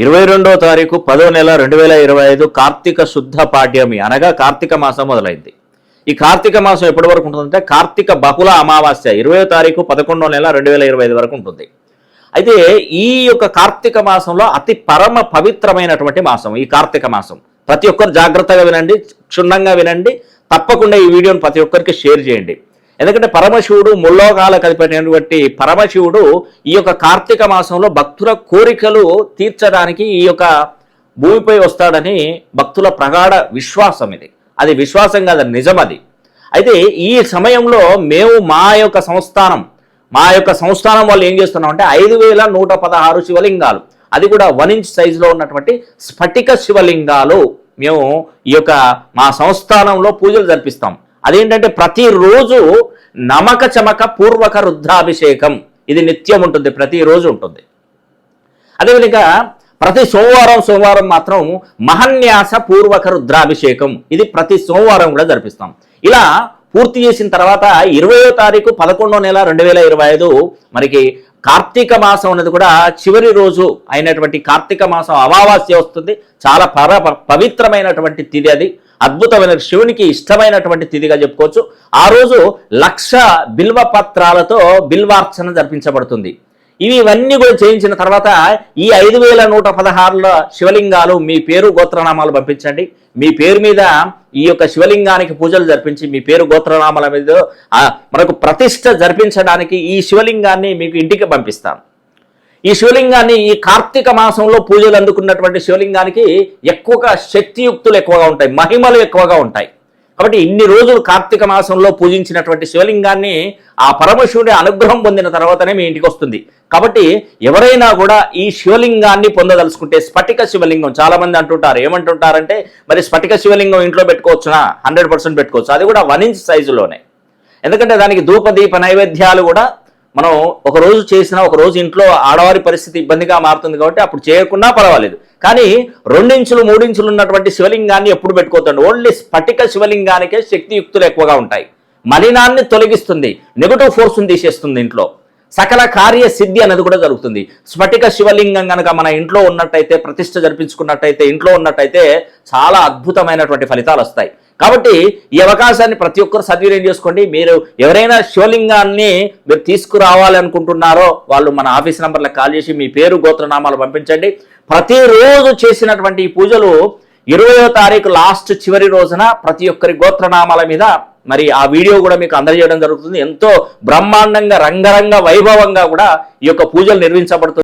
ఇరవై రెండో తారీఖు పదో నెల రెండు వేల ఇరవై ఐదు కార్తీక శుద్ధ పాడ్యమి అనగా కార్తీక మాసం మొదలైంది. ఈ కార్తీక మాసం ఎప్పటి వరకు ఉంటుందంటే కార్తీక బహుళ అమావాస్య ఇరవై తారీఖు పదకొండో నెల రెండు వేల ఇరవై ఐదు వరకు ఉంటుంది. అయితే ఈ యొక్క కార్తీక మాసంలో అతి పరమ పవిత్రమైనటువంటి మాసం ఈ కార్తీక మాసం. ప్రతి ఒక్కరు జాగ్రత్తగా వినండి క్షుణ్ణంగా వినండి తప్పకుండా ఈ వీడియోని ప్రతి ఒక్కరికి షేర్ చేయండి. ఎందుకంటే పరమశివుడు ముల్లోకాల అధిపతినటువంటి పరమశివుడు ఈ యొక్క కార్తీక మాసంలో భక్తుల కోరికలు తీర్చడానికి ఈ యొక్క భూమిపై వస్తాడని భక్తుల ప్రగాఢ విశ్వాసం ఇది. అది విశ్వాసం కాదు అది నిజం అది అయితే ఈ సమయంలో మేము మా యొక్క సంస్థానం మా యొక్క సంస్థానం వాళ్ళు ఏం చేస్తున్నామంటే ఐదు వేల నూట పదహారు శివలింగాలు. అది కూడా వన్ ఇంచ్ సైజులో ఉన్నటువంటి స్ఫటిక శివలింగాలు మేము ఈ యొక్క మా సంస్థానంలో పూజలు జరిపిస్తాం. అదేంటంటే ప్రతిరోజు నమక చమక పూర్వక రుద్రాభిషేకం. ఇది నిత్యం ఉంటుంది ప్రతిరోజు ఉంటుంది. అదేవిధంగా ప్రతి సోమవారం సోమవారం మాత్రం మహన్యాస పూర్వక రుద్రాభిషేకం. ఇది ప్రతి సోమవారం కూడా జరిపిస్తాం. ఇలా పూర్తి చేసిన తర్వాత ఇరవయో తారీఖు పదకొండో నెల రెండు వేల ఇరవై ఐదు మనకి కార్తీక మాసం అనేది కూడా చివరి రోజు అయినటువంటి కార్తీక మాసం అమావాస్య వస్తుంది. చాలా పర పవిత్రమైనటువంటి తిథి అది. అద్భుతమైన శివునికి ఇష్టమైనటువంటి తిథిగా చెప్పుకోవచ్చు. ఆ రోజు లక్ష బిల్వ పత్రాలతో బిల్వార్చన జరిపించబడుతుంది. ఇవి ఇవన్నీ కూడా చేయించిన తర్వాత ఈ ఐదు వేల నూట పదహారుల శివలింగాలు మీ పేరు గోత్రనామాలు పంపించండి. మీ పేరు మీద ఈ యొక్క శివలింగానికి పూజలు జరిపించి మీ పేరు గోత్రనామాల మీద మనకు ప్రతిష్ట జరిపించడానికి ఈ శివలింగాన్ని మీకు ఇంటికి పంపిస్తాం. ఈ శివలింగాన్ని ఈ కార్తీక మాసంలో పూజలు అందుకున్నటువంటి శివలింగానికి ఎక్కువగా శక్తియుక్తులు ఎక్కువగా ఉంటాయి మహిమలు ఎక్కువగా ఉంటాయి. కాబట్టి ఇన్ని రోజులు కార్తీక మాసంలో పూజించినటువంటి శివలింగాన్ని ఆ పరమశివుడి అనుగ్రహం పొందిన తర్వాతనే మీ ఇంటికి వస్తుంది. కాబట్టి ఎవరైనా కూడా ఈ శివలింగాన్ని పొందదలుచుకుంటే స్ఫటిక శివలింగం చాలామంది అంటుంటారు ఏమంటుంటారంటే మరి స్ఫటిక శివలింగం ఇంట్లో పెట్టుకోవచ్చునా? హండ్రెడ్ పర్సెంట్ పెట్టుకోవచ్చు. అది కూడా వన్ ఇంచ్ సైజులోనే. ఎందుకంటే దానికి ధూప దీప నైవేద్యాలు కూడా మనం ఒక రోజు చేసినా ఒక రోజు ఇంట్లో ఆడవారి పరిస్థితి ఇబ్బందిగా మారుతుంది కాబట్టి అప్పుడు చేయకుండా పర్వాలేదు. కానీ రెండించులు మూడించులు ఉన్నటువంటి శివలింగాన్ని ఎప్పుడు పెట్టుకోవద్దండి. ఓన్లీ స్ఫటిక శివలింగానికే శక్తియుక్తులు ఎక్కువగా ఉంటాయి. మలినాన్ని తొలగిస్తుంది. నెగటివ్ ఫోర్స్ని తీసేస్తుంది ఇంట్లో. సకల కార్య సిద్ధి అనేది కూడా జరుగుతుంది. స్ఫటిక శివలింగం కనుక మన ఇంట్లో ఉన్నట్టయితే ప్రతిష్ట జరిపించుకున్నట్టయితే ఇంట్లో ఉన్నట్టయితే చాలా అద్భుతమైనటువంటి ఫలితాలు వస్తాయి. కాబట్టి ఈ అవకాశాన్ని ప్రతి ఒక్కరు సద్వినియోగం చేసుకోండి. మీరు ఎవరైనా శివలింగాన్ని మీరు తీసుకురావాలి అనుకుంటున్నారో వాళ్ళు మన ఆఫీస్ నెంబర్లకు కాల్ చేసి మీ పేరు గోత్రనామాలు పంపించండి. ప్రతిరోజు చేసినటువంటి ఈ పూజలు ఇరవయో తారీఖు లాస్ట్ చివరి రోజున ప్రతి ఒక్కరి గోత్రనామాల మీద మరి ఆ వీడియో కూడా మీకు అందజేయడం జరుగుతుంది. ఎంతో బ్రహ్మాండంగా రంగరంగ వైభవంగా కూడా ఈ యొక్క పూజలు నిర్వహించబడుతుంది